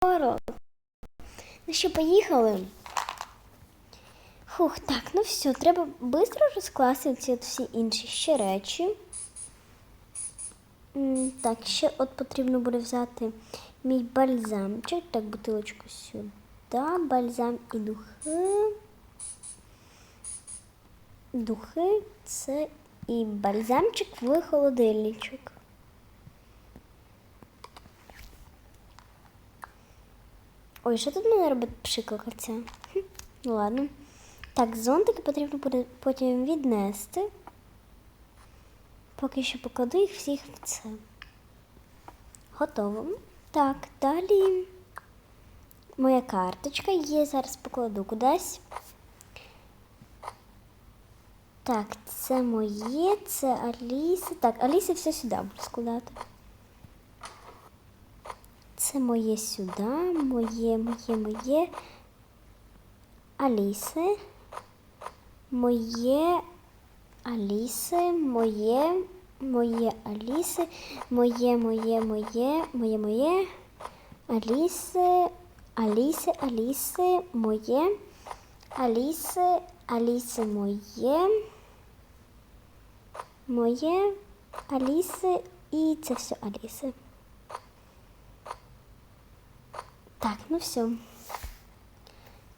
скоро. Ну що, поїхали? Фух, так, ну все, треба швидко розкласти ці всі інші ще речі. Так, ще от потрібно буде взяти мій бальзамчик. Так, бутилочку сюди. Бальзам і духи. Духи це і бальзамчик в холодильничок. Ой, що тут мене робить пшикалка? Хм, Ну ладно. Так, зонтики потрібно буде потім віднести. Поки що покладу їх всіх в це. Готово. Так, далі. Моя карточка є, зараз покладу кудись. Так, це моє, це Аліса. Так, Аліса все сюди буду складати. Це моє сюди, моє, моє, моє. Аліси. Моє Аліси, моє, моє Аліси, моє, моє, моє, моє, моє. Аліси, Аліси, Аліси, моє. Аліси, Аліси, моє. Моє, Аліси і це все Аліси. Так, ну все.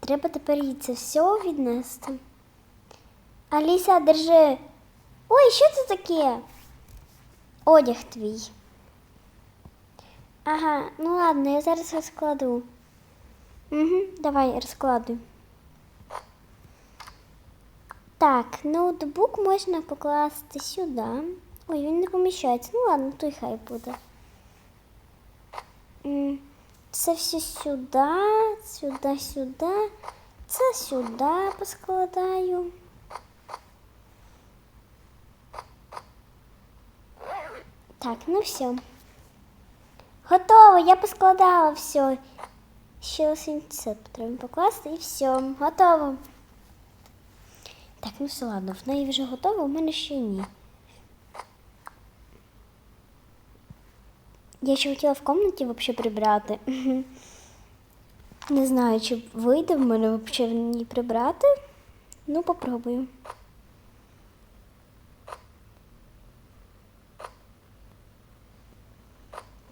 Треба тепер їй це все віднести. Аліса, держи. Ой, що це таке? Одяг твій. Ага, ну ладно, я зараз розкладу. Угу, давай розкладуй. Так, ноутбук можна покласти сюди. Ой, він не поміщається. Ну ладно, то й хай буде. Це все сюди, сюди, сюди. Це сюди поскладаю. Так, ну все. Готово, я поскладала все. Ще ось потрібно покласти і все, готово. Так, ну все, ладно, в неї вже готово, у мене ще ні. Я ще хотіла в кімнаті взагалі прибрати. Не знаю, чи вийде в мене взагалі в ній прибрати. Ну, попробую.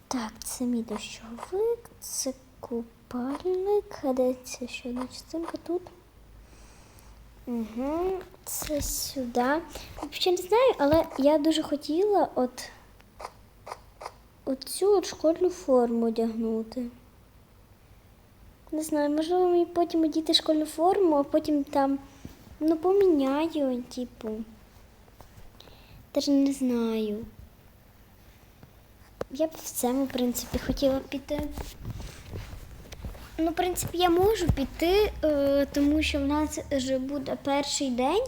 Так, це мій дощовик, це купальник. А де це ще одна частинка тут? Угу, це сюди. Взагалі не знаю, але я дуже хотіла от оцю от школьну форму одягнути. Не знаю, можливо, мені потім одіти школьну форму, а потім там ну, поміняю, типу. Теж не знаю. Я б в цьому, в принципі, хотіла піти. Ну, в принципі, я можу піти, е, тому що в нас вже буде перший день.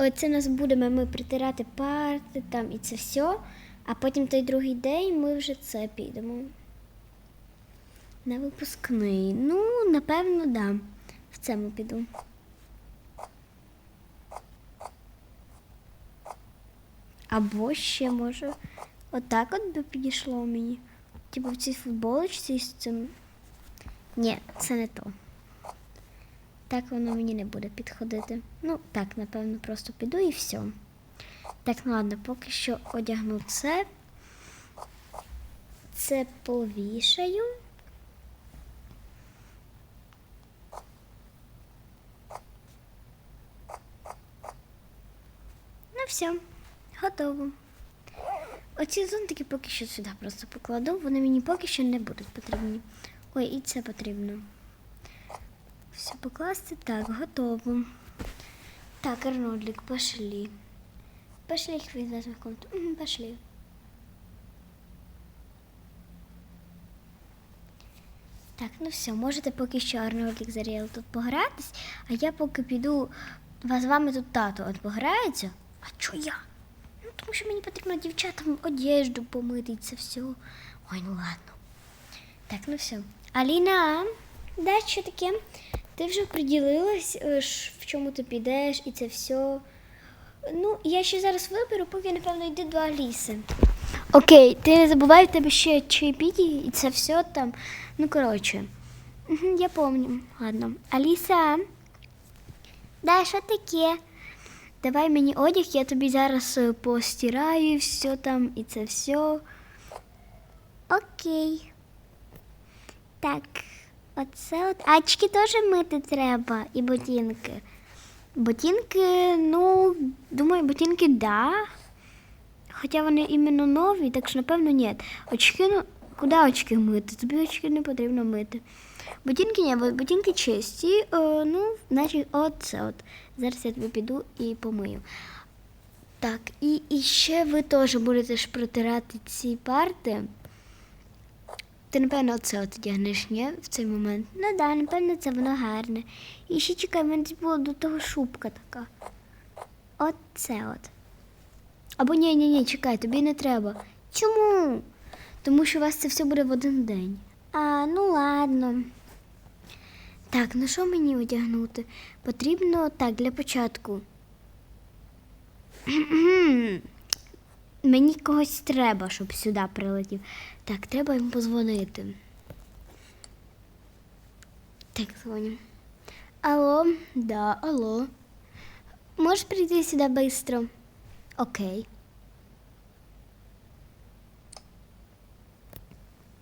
Е, Це нас будемо ми притирати парти там і це все. А потім той другий день ми вже це підемо. На випускний. Ну, напевно, да. В цьому піду. Або ще може. Отак от би підійшло мені. Типу в цій футболочці з цим. Ні, це не то. Так воно мені не буде підходити. Ну, так, напевно, просто піду і все. Так, ну ладно, поки що одягну це. Це повішаю. Ну, все, готово. Оці зонтики поки що сюди просто покладу, вони мені поки що не будуть потрібні. Ой, і це потрібно. Все покласти. Так, готово. Так, Арнольдик, пошли. Пошли их вывезем в комнату. Пошли. Так, ну все, можете поки що Арнольдик Заріел тут погратись, а я поки піду, з вами тут тато от пограється. А чо я? Ну, тому що мені потрібно дівчатам одежду помити і це все. Ой, ну ладно. Так, ну все. Аліна, да, що таке? Ти вже приділилась, е, в чому ти підеш і це все. Ну, я ще зараз виберу, поки, напевно, йду до Аліси. Окей, ти не забувай в тебе ще чайпіті і це все там. Ну, коротше, я помню. Ладно. Аліса. Да, що таке? Давай мені одяг, я тобі зараз е, постираю все там і це все. Окей. Так, оце от. Ачки теж мити треба і ботинки. Ботинки, ну, думаю, ботинки да. Хоча вони іменно нові, так що напевно ні. Очки, ну, куди очки мити? Тобі очки не потрібно мити. Ботинки ні, бо ботинки чисті, е, ну, значить, оце от. Зараз я тобі піду і помию. Так, і, і ще ви теж будете ж протирати ці парти. Ти, напевно, от одягнеш, ні, в цей момент. Ну да, напевно, це воно гарне. І ще чекай, в мене була до того шубка така. Оце от. Або ні, ні, ні, чекай, тобі не треба. Чому? Тому що у вас це все буде в один день. А, ну ладно. Так, ну що мені одягнути? Потрібно так для початку. Мені когось треба, щоб сюди прилетів. Так, треба йому позвонити. Так, дзвоню. Алло, да, алло. Можеш прийти сюди швидко? Окей.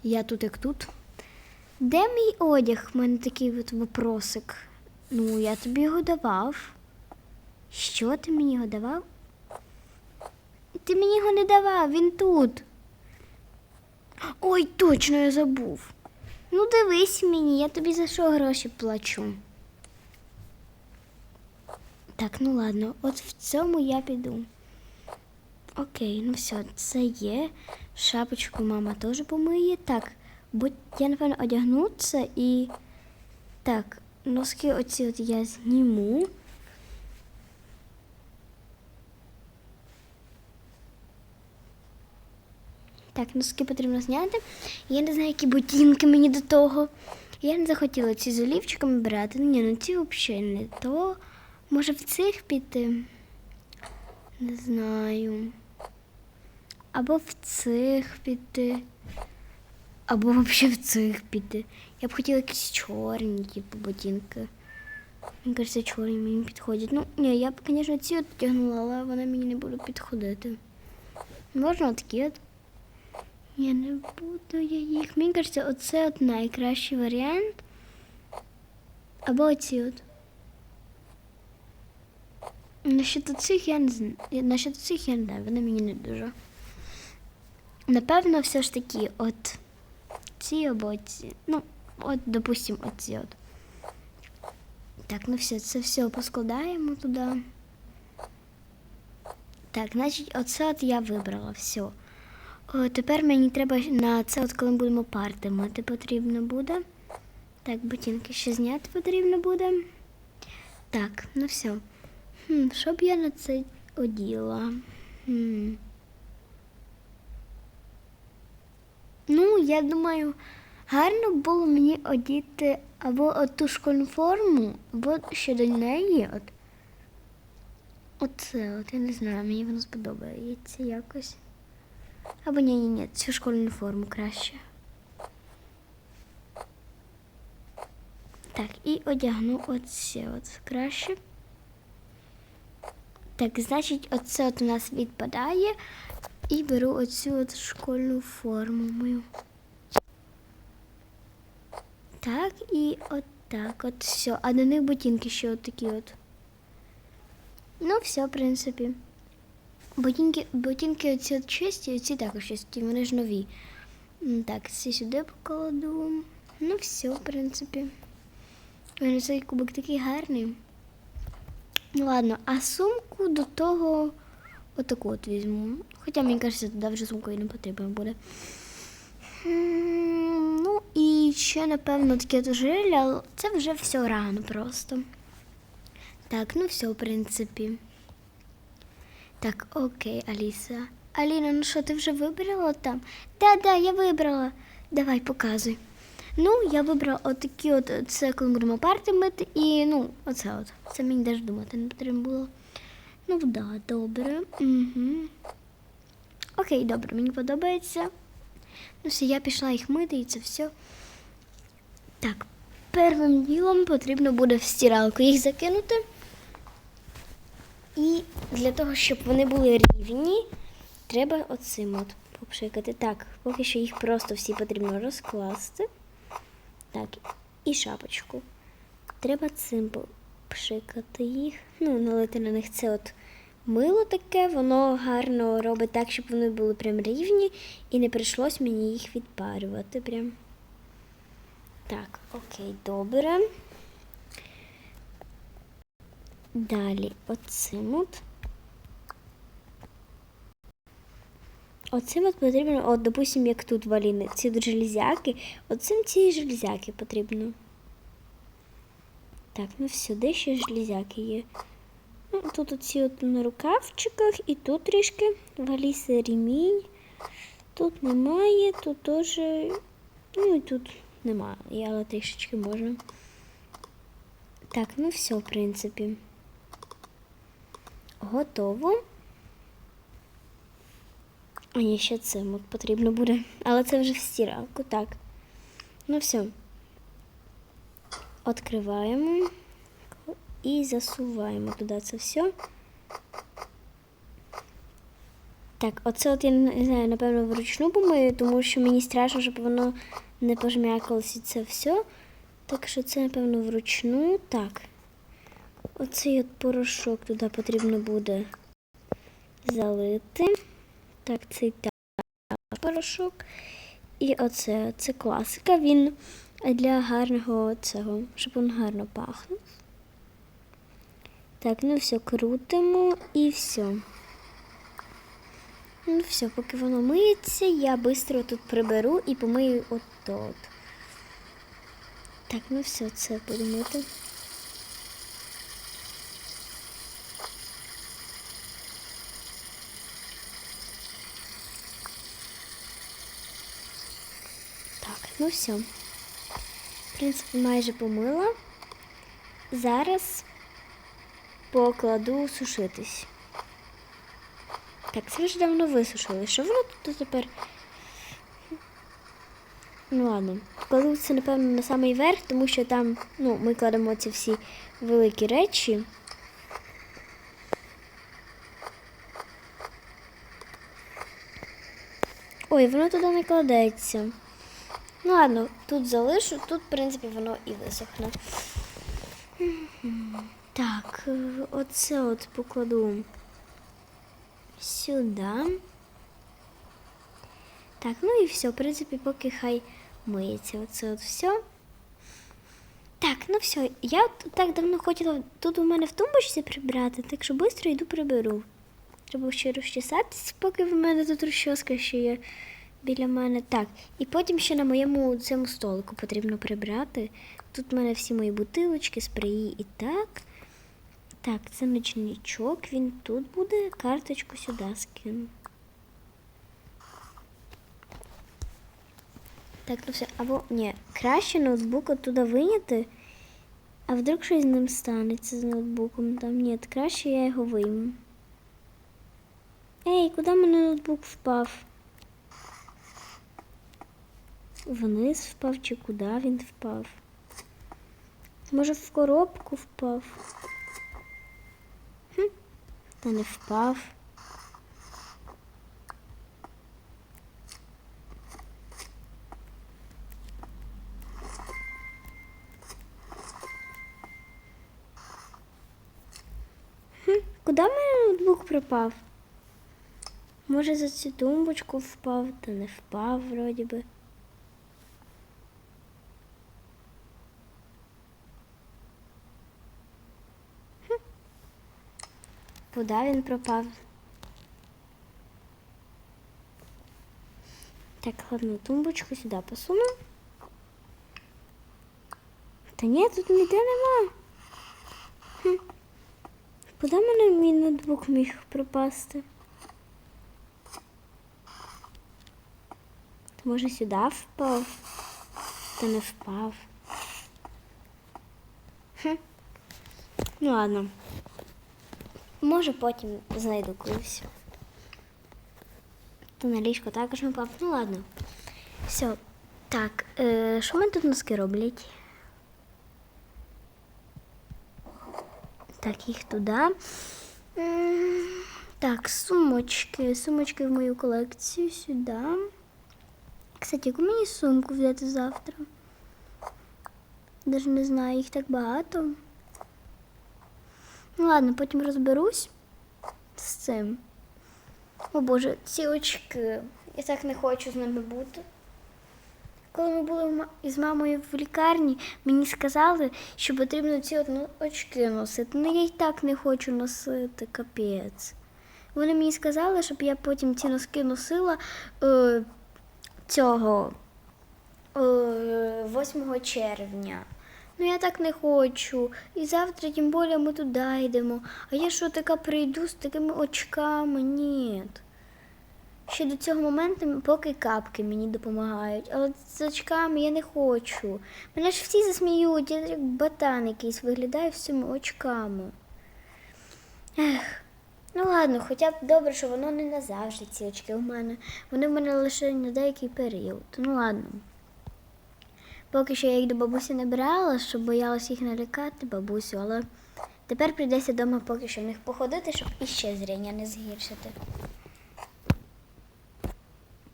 Я тут як тут. Де мій одяг? У мене такий от вопросик. Ну, я тобі його давав. Що ти мені його давав? Ти мені його не давав, він тут. Ой, точно я забув. Ну, дивись мені, я тобі за що гроші плачу. Так, ну ладно, от в цьому я піду. Окей, ну все, це є. Шапочку мама теж помиє. Так, бо я, напевно, одягну це і. Так, носки оці от я зніму. Так, носки потрібно зняти. Я не знаю, які ботинки мені до того. Я не захотіла ці з олівчиками брати. Ні, ну ці взагалі не то. Може в цих піти? Не знаю. Або в цих піти. Або взагалі в цих піти. Я б хотіла якісь чорні, типу, ботинки. Мені кажеться, чорні мені підходять. Ну, ні, я б, звісно, ці от але вони мені не будуть підходити. Можна такі от. Я не буду я їх. Мені кажеться, оце от найкращий варіант. Або оці от. Насчет цих я не знаю. Насчет цих я не знаю, вони мені не дуже. Напевно, все ж таки, от ці або ці. Ну, от, допустим, оці от. Так, ну все, це все поскладаємо туди. Так, значить, оце от я вибрала все. О, тепер мені треба на це, от коли будемо парти мити потрібно буде. Так, ботинки ще зняти потрібно буде. Так, ну все. Хм, що б я на це оділа? Хм. Ну, я думаю, гарно було мені одіти або от ту школьну форму, або ще до неї. От. Оце, от, я не знаю, мені воно сподобається якось. Або ні, ні, ні, цю школьну форму краще. Так, і одягну оце от краще. Так, значить, оце от у нас відпадає. І беру оцю от школьну форму мою. Так, і от так от все. А на них ботинки ще от такі от. Ну, все, в принципі. Ботинки, ботинки оці чисті, оці також чисті, вони ж нові. Так, ці сюди покладу. Ну, все, в принципі. Ой, Цей кубик такий гарний. Ну ладно, а сумку до того отаку от візьму. Хоча мені кажеться, туди вже сумкою не потрібно буде. Ну і ще, напевно, таке дожилля, це вже все рано просто. Так, ну все, в принципі. Так, окей, Аліса. Аліна, ну що, ти вже вибрала там? Да, да, я вибрала. Давай, показуй. Ну, я вибрала отакі от, це мити, і ну, оце от. Це мені навіть думати не потрібно було. Ну, да, добре. Угу. Окей, добре, мені подобається. Ну, все, я пішла їх мити і це все. Так, первим ділом потрібно буде в стиралку їх закинути. І для того, щоб вони були рівні, треба оцим от попшикати. Так, поки що їх просто всі потрібно розкласти. Так, і шапочку. Треба цим попшикати їх. Ну, налити на них це от мило таке, воно гарно робить так, щоб вони були прям рівні, і не прийшлось мені їх відпарювати прям. Так, окей, добре. Далі оцим от. Оцим от потрібно, от, допустим, як тут валіни, ці от железяки, оцим ці железяки потрібно. Так, ну де ще железяки є? Ну, тут оці от на рукавчиках, і тут трішки валіси ремінь. Тут немає, тут теж. Ну і тут немає, але трішечки можна. Так, ну все, в принципі. Готово. А ще цим потрібно буде. Але це вже в стиралку, так. Ну все. Откриваємо і засуваємо туди це все. Так, оце от я не знаю, напевно, вручну помию, тому що мені страшно, щоб воно не пожмякалося це все. Так що це, напевно, вручну. Так. Оцей от порошок туди потрібно буде залити. Так, цей порошок. І оце, це класика. Він для гарного цього, щоб він гарно пахнув. Так, ну все, крутимо і все. Ну все, поки воно миється, я швидко тут приберу і помию от-от. Так, ну все, це буду мити. Так, ну все. В принципі, майже помила. Зараз покладу сушитись. Так, це вже давно висушили. Що воно тут тепер? Ну ладно. Кладу це, напевно, на самий верх, тому що там, ну, ми кладемо ці всі великі речі. Ой, воно туди не кладеться. Ну ладно, тут залишу, тут, в принципі, воно і висохне. Так, е, оце от покладу сюди. Так, ну і все, в принципі, поки хай миється. Оце от все. Так, ну все. Я так давно хотіла тут у мене в тумбочці прибрати, так що швидко йду приберу. Треба ще розчесатись, поки в мене тут розчоска ще є біля мене. Так, і потім ще на моєму цьому столику потрібно прибрати. Тут в мене всі мої бутилочки, спреї і так. Так, це ночничок, він тут буде, карточку сюди скину. Так, ну все, або ні, краще ноутбук оттуда виняти, а вдруг щось з ним станеться з ноутбуком. Там ні, краще я його вийму. Ей, куди мене ноутбук впав? Вниз впав чи куди він впав? Може в коробку впав? Хм, та не впав. Хм, куди мене ноутбук пропав? Може за цю тумбочку впав, та не впав вроді би. Куди він пропав? Так, ладно, тумбочку сюди посуну. Та ні, тут ніде нема. Хм. Куди мене мій ноутбук міг пропасти? То може сюди впав? Та не впав. Хм. Ну ладно. Може потім знайду колись. Та на ліжко також ми пап. Ну ладно. Все. Так, е, що ми тут носки роблять? Так, їх туди. Так, сумочки. Сумочки в мою колекцію сюди. Кстати, яку мені сумку взяти завтра? Даже не знаю, їх так багато. Ну ладно, потім розберусь з цим. О Боже, ці очки. Я так не хочу з ними бути. Коли ми були із мамою в лікарні, мені сказали, що потрібно ці очки носити. Ну я й так не хочу носити, капець. Вони мені сказали, щоб я потім ці носки носила е, цього е, 8 червня. Ну я так не хочу. І завтра, тим більше, ми туди йдемо. А я що така прийду з такими очками? Ні. Ще до цього моменту, поки капки мені допомагають. Але з очками я не хочу. Мене ж всі засміють, я як батан якийсь виглядаю цими очками. Ех. Ну ладно, хоча б добре, що воно не назавжди ці очки у мене. Вони в мене лише на деякий період. Ну ладно. Поки що я їх до бабусі не брала, що боялась їх налякати бабусю, але тепер прийдеться вдома поки що в них походити, щоб іще зріння не згіршити.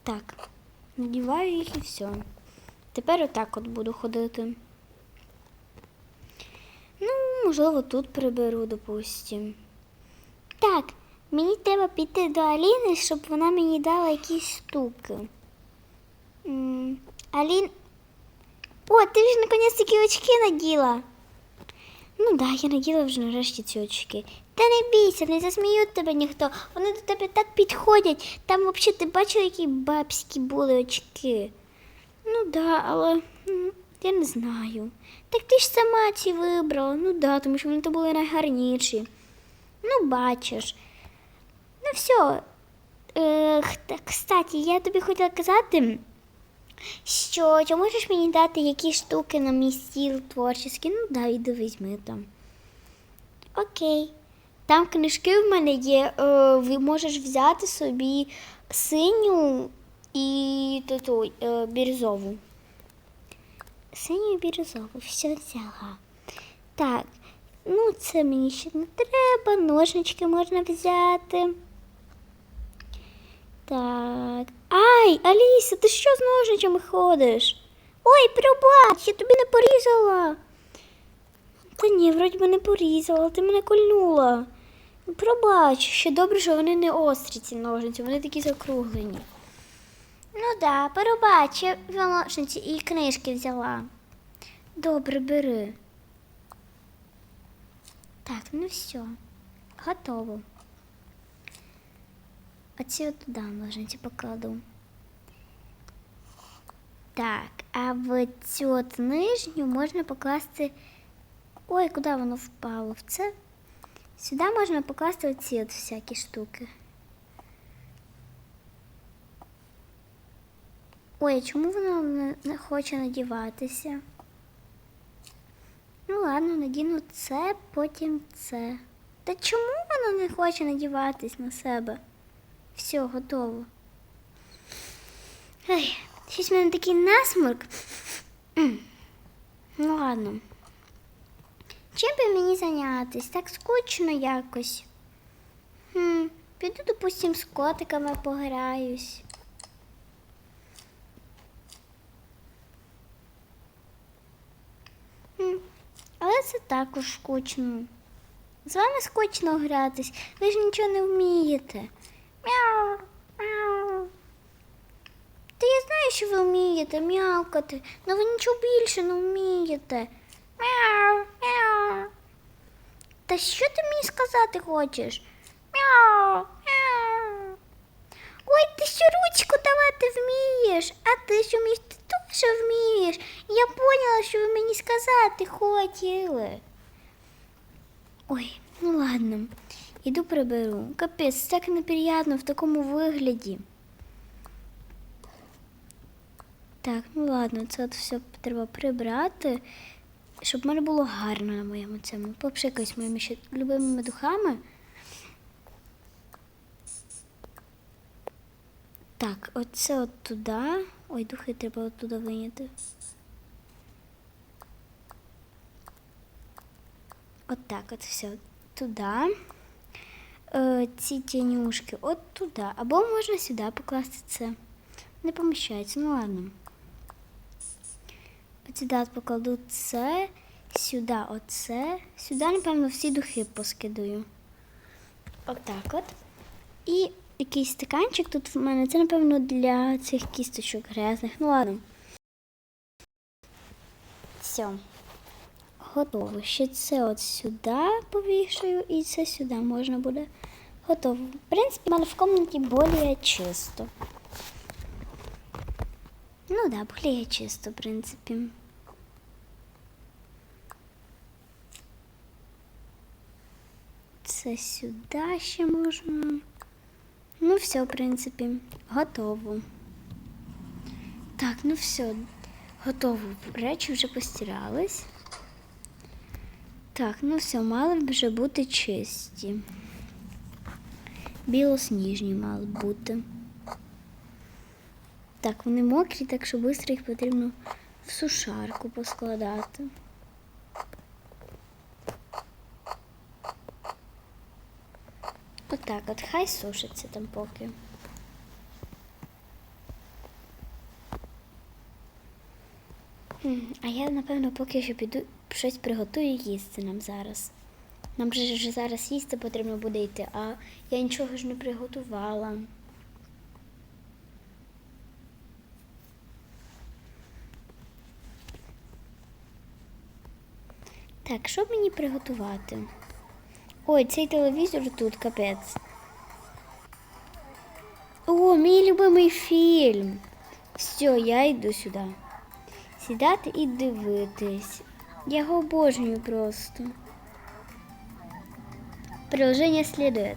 Так, надіваю їх і все. Тепер отак от буду ходити. Ну, можливо, тут приберу, допустим. Так, мені треба піти до Аліни, щоб вона мені дала якісь штуки. Алін. О, ти ж наконець такі очки наділа. Ну да, я наділа вже нарешті ці очки. Та не бійся, не засміють тебе ніхто. Вони до тебе так підходять. Там взагалі ти бачила, які бабські були очки. Ну да, але я не знаю. Так ти ж сама ці вибрала. Ну да, тому що вони то були найгарніші. Ну, бачиш. Ну все. Е, кстати, я тобі хотіла казати, що чи можеш мені дати які штуки на мій стіл творчий? Ну да, іди візьми там. Окей. Там книжки в мене є. Е, ви можеш взяти собі синю і ту, е, бірюзову. Синю і бірюзову, все взяла. Так, ну це мені ще не треба. Ножнички можна взяти. Так. Ай, Аліса, ти що з ножичами ходиш? Ой, пробач, я тобі не порізала. Та ні, вроді би не порізала, ти мене кольнула. Пробач, ще добре, що вони не острі, ці ножниці, вони такі закруглені. Ну да, пробач, я ножниці і книжки взяла. Добре, бери. Так, ну все, готово. Оці от туди ножниці покладу. Так, а в цю от нижню можна покласти. Ой, куди воно впало? В це? Сюди можна покласти оці от всякі штуки. Ой, а чому воно не хоче надіватися? Ну ладно, надіну це, потім це. Та чому воно не хоче надіватись на себе? Все, готово. Ай, щось в мене такий насморк. Ну ладно. Чим би мені зайнятись? Так скучно якось. Хм, піду, допустим, з котиками пограюсь. Але це також скучно. З вами скучно гратись, ви ж нічого не вмієте. Мяу, мяу. Та я знаю, що ви вмієте м'явкати, але ви нічого більше не вмієте. Мяу, мяу. Та що ти мені сказати хочеш? Мяу, мяу. Ой, ти що ручку давати вмієш, а ти що вмієш? Ти теж вмієш. Я поняла, що ви мені сказати хотіли. Ой, ну ладно, іду приберу. Капець, так неприємно в такому вигляді. Так, ну ладно, це от все треба прибрати, щоб в мене було гарно на моєму цьому. Попшикаюсь моїми ще любимими духами. Так, оце от туди. Ой, духи треба от туди виняти. От так от все. туди. Е, ці тінюшки от туди. Або можна сюди покласти це. Не поміщається, ну ладно. От сюди покладу це, сюди оце, сюди, напевно, всі духи поскидаю. Отак от. І якийсь стаканчик тут в мене. Це, напевно, для цих кісточок грязних. Ну ладно. Все. Готово. Ще це от сюди повішаю і це сюди можна буде. Готово. В принципі, в мене в кімнаті більш чисто. Ну да, більш чисто, в принципі. Це сюди ще можна. Ну, все, в принципі, готово. Так, ну все, готово. Речі вже постирались. Так, ну все, мали б вже бути чисті. Білосніжні мали б бути. Так, вони мокрі, так що швидко їх потрібно в сушарку поскладати. Отак от, хай сушиться там поки. А я, напевно, поки що піду щось приготую їсти нам зараз. Нам же ж зараз їсти потрібно буде йти, а я нічого ж не приготувала. Так, що мені приготувати? Ой, цей телевізор тут капець. О, мій любимий фільм. Все, я йду сюди. Сідати і дивитись. Я його обожнюю просто. Приложение следует.